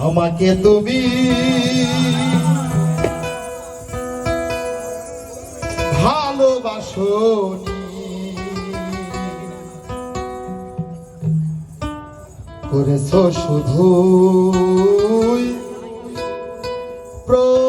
আমাকে তুমি ভালোবাসো করেছ শুধু প্র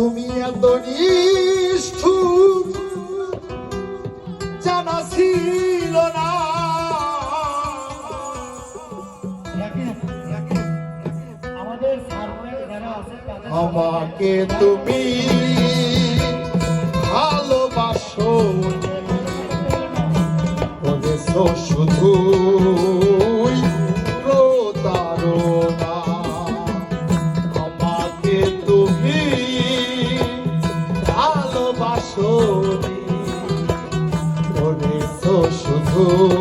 তুমি এত নিষ্ঠুর জানা ছিল না। আমাকে তুমি ভালোবাসো। শুধু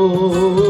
Oh.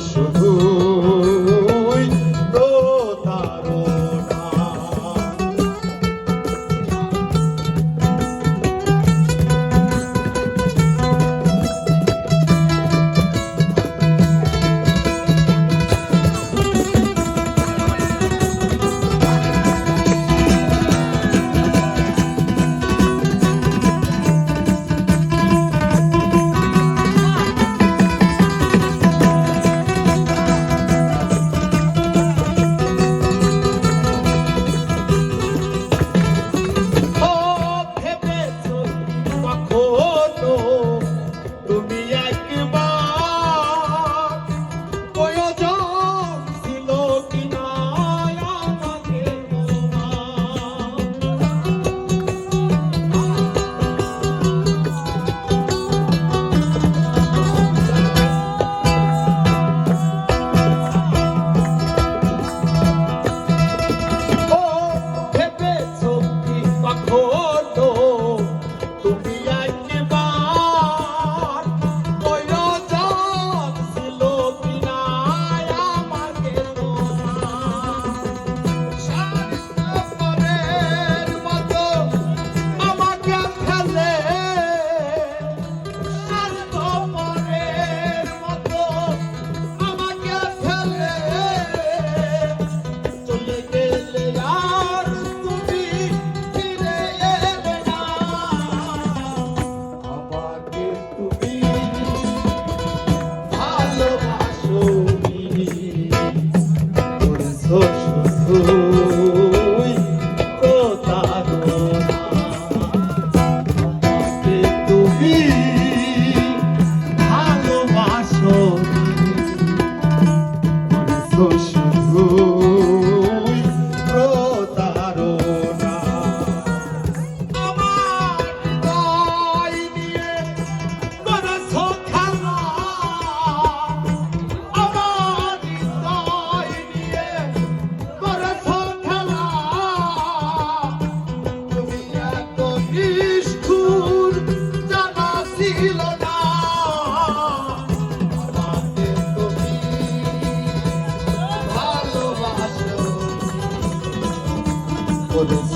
chuvoso